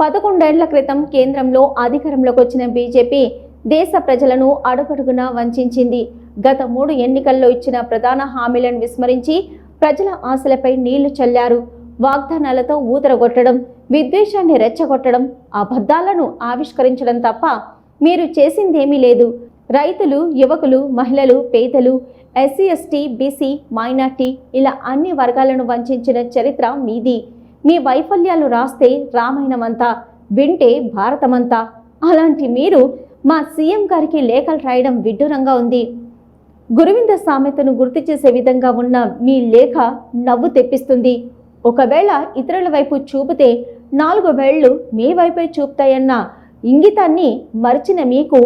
పదకొండేళ్ళ క్రితం కేంద్రంలో అధికారంలోకి వచ్చిన బీజేపీ దేశ ప్రజలను అడుగడుగునా వంచింది గత మూడు ఎన్నికల్లో ఇచ్చిన ప్రధాన హామీలను విస్మరించి ప్రజల ఆశలపై నీళ్ళు చల్లారు. వాగ్దానాలతో ఊతరగొట్టడం విద్వేషాన్ని రెచ్చగొట్టడం అబద్ధాలను ఆవిష్కరించడం తప్ప మీరు చేసిందేమీ లేదు. రైతులు యువకులు మహిళలు పేదలు ఎస్సీ ఎస్టీ బీసీ మైనార్టీ ఇలా అన్ని వర్గాలను వంచిన చరిత్ర మీది. మీ వైఫల్యాలు రాస్తే రామాయణమంతా వింటే భారతమంతా. అలాంటి మీరు మా సీఎం గారికి లేఖలు రాయడం విడ్డూరంగా ఉంది. గురువింద సామెతను గుర్తు చేసే విధంగా ఉన్న మీ లేఖ నవ్వు తెప్పిస్తుంది. ఒకవేళ ఇతరుల వైపు చూపితే నాలుగు వేళ్ళు మీ వైపే చూపుతాయన్న ఇంగితాన్ని మరిచిన మీకు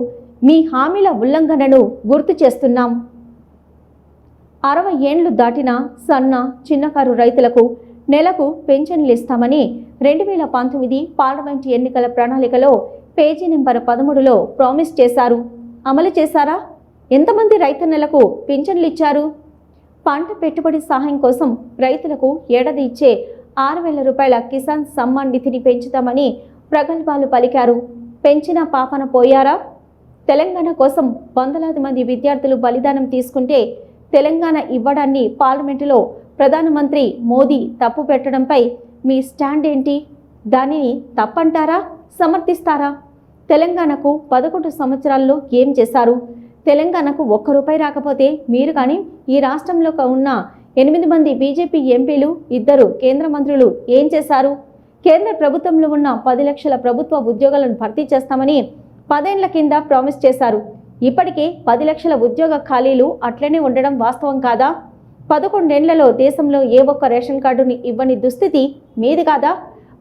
మీ హామీల ఉల్లంఘనను గుర్తు చేస్తున్నాం. అరవై ఏండ్లు దాటిన సన్న చిన్నకారు రైతులకు నెలకు పెన్షన్లు ఇస్తామని రెండు వేల పంతొమ్మిది పార్లమెంట్ ఎన్నికల ప్రణాళికలో పేజీ నెంబర్ పదమూడులో ప్రామిస్ చేశారు. అమలు చేశారా? ఎంతమంది రైతన్నలకు పింఛన్లు ఇచ్చారు? పంట పెట్టుబడి సహాయం కోసం రైతులకు ఏడాది ఇచ్చే ఆరు వేల రూపాయల కిసాన్ సమ్మాన్ నిధిని పెంచుతామని ప్రగల్భాలు పలికారు. పెంచిన పాపన పోయారా? తెలంగాణ కోసం వందలాది మంది విద్యార్థులు బలిదానం తీసుకుంటే తెలంగాణ ఇవ్వడాన్ని పార్లమెంటులో ప్రధానమంత్రి మోదీ తప్పు పెట్టడంపై మీ స్టాండ్ ఏంటి? దానిని తప్పంటారా? సమర్థిస్తారా? తెలంగాణకు పదకొండు సంవత్సరాల్లో ఏం చేశారు? తెలంగాణకు ఒక్క రూపాయి రాకపోతే మీరు కానీ ఈ రాష్ట్రంలో ఉన్న ఎనిమిది మంది బీజేపీ ఎంపీలు ఇద్దరు కేంద్ర మంత్రులు ఏం చేశారు? కేంద్ర ప్రభుత్వంలో ఉన్న పది లక్షల ప్రభుత్వ ఉద్యోగాలను భర్తీ చేస్తామని పదేళ్ళ కింద ప్రామిస్ చేశారు. ఇప్పటికే పది లక్షల ఉద్యోగ ఖాళీలు అట్లనే ఉండడం వాస్తవం కాదా? పదకొండేళ్ళలో దేశంలో ఏ ఒక్క రేషన్ కార్డుని ఇవ్వని దుస్థితి మీది కాదా?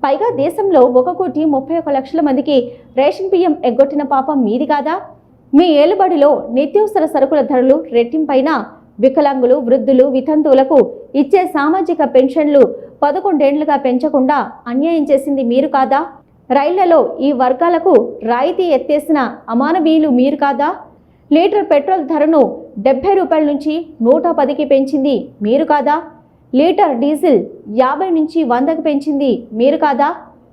పైగా దేశంలో ఒక కోటి ముప్పై ఒక లక్షల మందికి రేషన్ బియ్యం ఎగ్గొట్టిన పాపం మీది కాదా? మీ ఏలుబడిలో నిత్యావసర సరుకుల ధరలు రెట్టింపైన వికలాంగులు వృద్ధులు వితంతువులకు ఇచ్చే సామాజిక పెన్షన్లు పదకొండేండ్లుగా పెంచకుండా అన్యాయం చేసింది మీరు కాదా? రైళ్ళలో ఈ వర్గాలకు రాయితీ ఎత్తేసిన అమానవీయులు మీరు కాదా? లీటర్ పెట్రోల్ ధరను డెబ్బై రూపాయల నుంచి నూట పదికి పెంచింది. మీరు కాదా? లీటర్ డీజిల్ యాభై నుంచి వందకు పెంచింది. మీరు కాదా?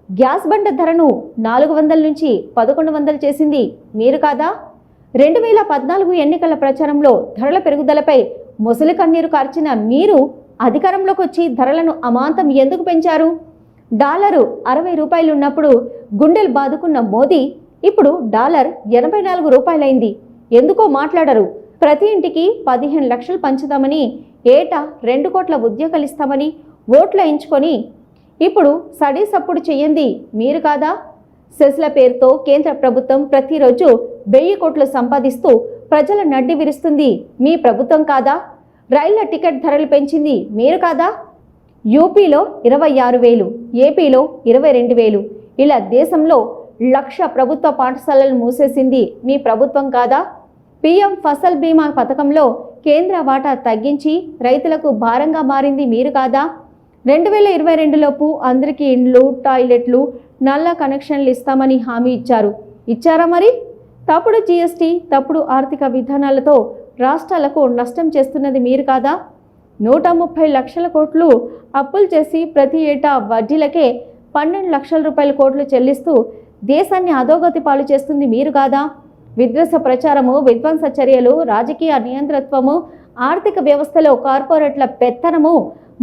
గ్యాస్ బండ ధరను నాలుగు వందల నుంచి పదకొండు వందలు చేసింది. మీరు కాదా? రెండు వేల పద్నాలుగు ఎన్నికల ప్రచారంలో ధరల పెరుగుదలపై ముసలి కన్నీరు కార్చిన మీరు అధికారంలోకి వచ్చి ధరలను అమాంతం ఎందుకు పెంచారు? డాలరు అరవై రూపాయలు ఉన్నప్పుడు గుండెలు బాదుకున్న మోదీ ఇప్పుడు డాలర్ ఎనభై నాలుగు రూపాయలైంది. ఎందుకో మాట్లాడరు. ప్రతి ఇంటికి పదిహేను లక్షలు పంచుదామని ఏటా రెండు కోట్ల ఉద్యోగాలు ఇస్తామని ఓట్లు ఎంచుకొని ఇప్పుడు సడీ సప్పుడు చెయ్యంది మీరు కాదా? సెస్ల పేరుతో కేంద్ర ప్రభుత్వం ప్రతిరోజు వెయ్యి కోట్లు సంపాదిస్తూ ప్రజల నడ్డి విరుస్తుంది. మీ ప్రభుత్వం కాదా? రైళ్ళ టికెట్ ధరలు పెంచింది మీరు కాదా? యూపీలో ఇరవై ఆరు వేలు ఏపీలో ఇరవై రెండు వేలు. ఇలా దేశంలో లక్ష ప్రభుత్వ పాఠశాలలు మూసేసింది మీ ప్రభుత్వం కాదా? పీఎం ఫసల్ బీమా పథకంలో కేంద్ర వాటా తగ్గించి రైతులకు భారంగా మారింది మీరు కాదా? రెండు వేల ఇరవై రెండులోపు అందరికీ ఇండ్లు టాయిలెట్లు నల్ల కనెక్షన్లు ఇస్తామని హామీ ఇచ్చారు. ఇచ్చారా మరి? తప్పుడు జీఎస్టీ తప్పుడు ఆర్థిక విధానాలతో రాష్ట్రాలకు నష్టం చేస్తున్నది మీరు కాదా? నూట ముప్పై లక్షల కోట్లు అప్పులు చేసి ప్రతి ఏటా వడ్డీలకే పన్నెండు లక్షల రూపాయల కోట్లు చెల్లిస్తూ దేశాన్ని అధోగతి పాలు చేస్తుంది మీరు కాదా? విధ్వంస ప్రచారము విధ్వంస చర్యలు రాజకీయ నియంత్రత్వము ఆర్థిక వ్యవస్థలో కార్పొరేట్ల పెత్తనము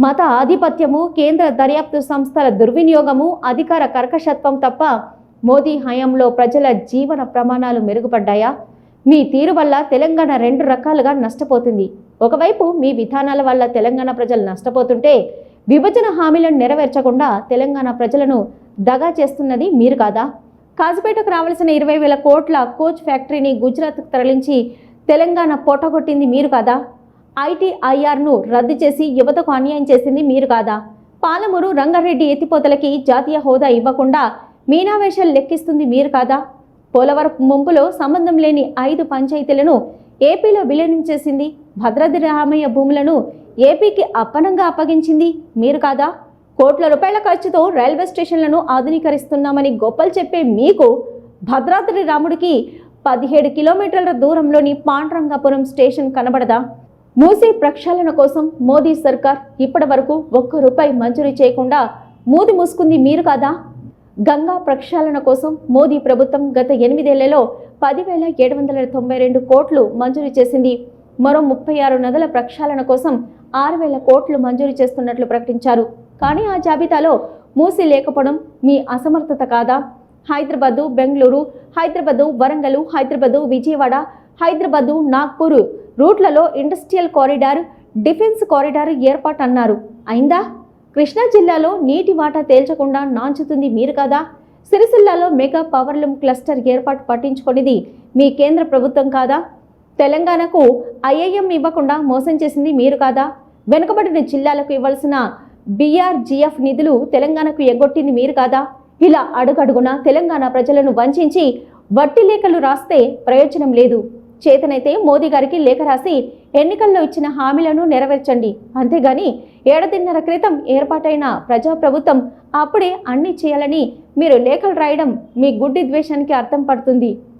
మత ఆధిపత్యము కేంద్ర దర్యాప్తు సంస్థల దుర్వినియోగము అధికార కర్కశత్వం తప్ప మోదీ హయాంలో ప్రజల జీవన ప్రమాణాలు మెరుగుపడ్డాయా? మీ తీరు వల్ల తెలంగాణ రెండు రకాలుగా నష్టపోతుంది. ఒకవైపు మీ విధానాల వల్ల తెలంగాణ ప్రజలు నష్టపోతుంటే విభజన హామీలను నెరవేర్చకుండా తెలంగాణ ప్రజలను దగా చేస్తున్నది మీరు కాదా? కాజుపేటకు రావాల్సిన ఇరవై వేల కోట్ల కోచ్ ఫ్యాక్టరీని గుజరాత్కు తరలించి తెలంగాణ పొట్టగొట్టింది మీరు కాదా? ఐటీఐఆర్ను రద్దు చేసి యువతకు అన్యాయం చేసింది మీరు కాదా? పాలమూరు రంగారెడ్డి ఎత్తిపోతలకి జాతీయ హోదా ఇవ్వకుండా మీనావేశాలు లెక్కిస్తుంది మీరు కాదా? పోలవరం ముంపులో సంబంధం లేని ఐదు పంచాయతీలను ఏపీలో విలీనం చేసింది భద్రాద్రి రామయ్య భూములను ఏపీకి అప్పనంగా అప్పగించింది మీరు కాదా? కోట్ల రూపాయల ఖర్చుతో రైల్వే స్టేషన్లను ఆధునీకరిస్తున్నామని గొప్పలు చెప్పే మీకు భద్రాద్రి రాముడికి పదిహేడు కిలోమీటర్ల దూరంలోని పాండ్రంగాపురం స్టేషన్ కనబడదా? మూసీ ప్రక్షాళన కోసం మోదీ సర్కార్ ఇప్పటి వరకు ఒక్క రూపాయి మంజూరు చేయకుండా మూది మూసుకుంది మీరు కాదా? గంగా ప్రక్షాళన కోసం మోదీ ప్రభుత్వం గత ఎనిమిదేళ్ళలో పదివేల ఏడు వందల తొంభై రెండు కోట్లు మంజూరు చేసింది. మరో ముప్పై ఆరు నదుల ప్రక్షాళన కోసం ఆరు వేల కోట్లు మంజూరు చేస్తున్నట్లు ప్రకటించారు. కానీ ఆ జాబితాలో మూసి లేకపోవడం మీ అసమర్థత కాదా? హైదరాబాదు బెంగళూరు హైదరాబాదు వరంగల్ హైదరాబాదు విజయవాడ హైదరాబాదు నాగ్పూర్ రూట్లలో ఇండస్ట్రియల్ కారిడార్ డిఫెన్స్ కారిడార్ ఏర్పాటు అన్నారు అయిందా? కృష్ణా జిల్లాలో నీటి వాటా తేల్చకుండా నాంచుతుంది మీరు కదా? సిరిసిల్లాలో మెగా పవర్ లూమ్ క్లస్టర్ ఏర్పాటు పట్టించుకునేది మీ కేంద్ర ప్రభుత్వం కాదా? తెలంగాణకు ఐఐఎం ఇవ్వకుండా మోసం చేసింది మీరు కాదా? వెనుకబడిన జిల్లాలకు ఇవ్వాల్సిన బీఆర్జీఎఫ్ నిధులు తెలంగాణకు ఎగ్గొట్టింది మీరు కాదా? ఇలా అడుగడుగున తెలంగాణ ప్రజలను వంచించి వట్టి లేఖలు రాస్తే ప్రయోజనం లేదు. చేతనైతే మోదీ గారికి లేఖ రాసి ఎన్నికల్లో ఇచ్చిన హామీలను నెరవేర్చండి. అంతేగాని ఏడాదిన్నర క్రితం ఏర్పాటైన ప్రజాప్రభుత్వం అప్పుడే అన్ని చేయాలని మీరు లేఖలు రాయడం మీ గుడ్డి ద్వేషానికి అర్థం పడుతుంది.